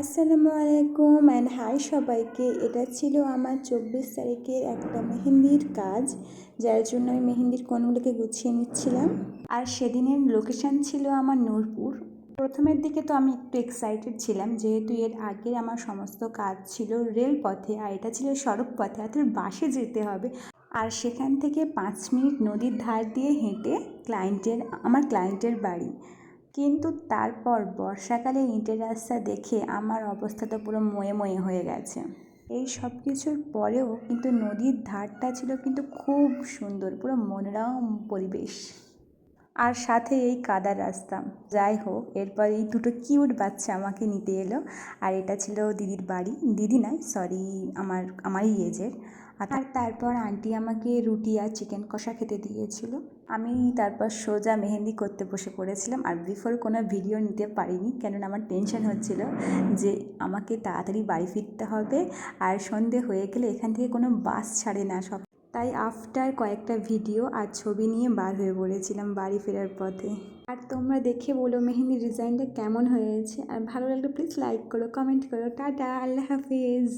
আসসালামু আলাইকুম and high সবাইকে। এটা ছিল আমার চব্বিশ তারিখের একটা মেহেন্দির কাজ, যার জন্য আমি মেহেন্দির কোণগুলোকে গুছিয়ে নিচ্ছিলাম। আর সেদিনের লোকেশান ছিল আমার নূরপুর। প্রথমের দিকে তো আমি একটু এক্সাইটেড ছিলাম, যেহেতু এর আগে আমার সমস্ত কাজ ছিল রেলপথে, আর এটা ছিল সড়ক পথে অর্থাৎ বাসে যেতে হবে। আর সেখান থেকে পাঁচ মিনিট নদীর ধার দিয়ে হেঁটে ক্লায়েন্টের আমার ক্লায়েন্টের বাড়ি। কিন্তু তারপর বর্ষাকালে ইটের রাস্তা দেখে আমার অবস্থা তো পুরো ময়ে ময়ে হয়ে গেছে। এই সব কিছুর পরেও কিন্তু নদীর ধারটা ছিল কিন্তু খুব সুন্দর, পুরো মনোরম পরিবেশ। আর সাথে এই কাদার রাস্তা। যাই হোক, এরপর এই দুটো কিউট বাচ্চা আমাকে নিতে এলো। আর এটা ছিল দিদির বাড়ি। দিদি নয় সরি আমার, আমারই এজের। আর তারপর আন্টি আমাকে রুটি আর চিকেন কষা খেতে দিয়েছিল। আমি তারপর সোজা মেহেন্দি করতে বসে পড়েছিলাম আর বিফোর কোনো ভিডিও নিতে পারিনি, কেননা আমার টেনশন হচ্ছিল যে আমাকে তাড়াতাড়ি বাড়ি ফিরতে হবে আর সন্ধে হয়ে গেলে এখান থেকে কোনো বাস ছাড়ে না সব। তাই আফটার কয়েকটা ভিডিও আর ছবি নিয়ে বার হয়ে পড়েছিলাম বাড়ি ফেরার পথে। আর তোমরা দেখে বলো মেহেন্দি ডিজাইনটা কেমন হয়েছে। আর ভালো লাগলে প্লিজ লাইক করো কমেন্ট করো। টাটা, আল্লাহ হাফিজ।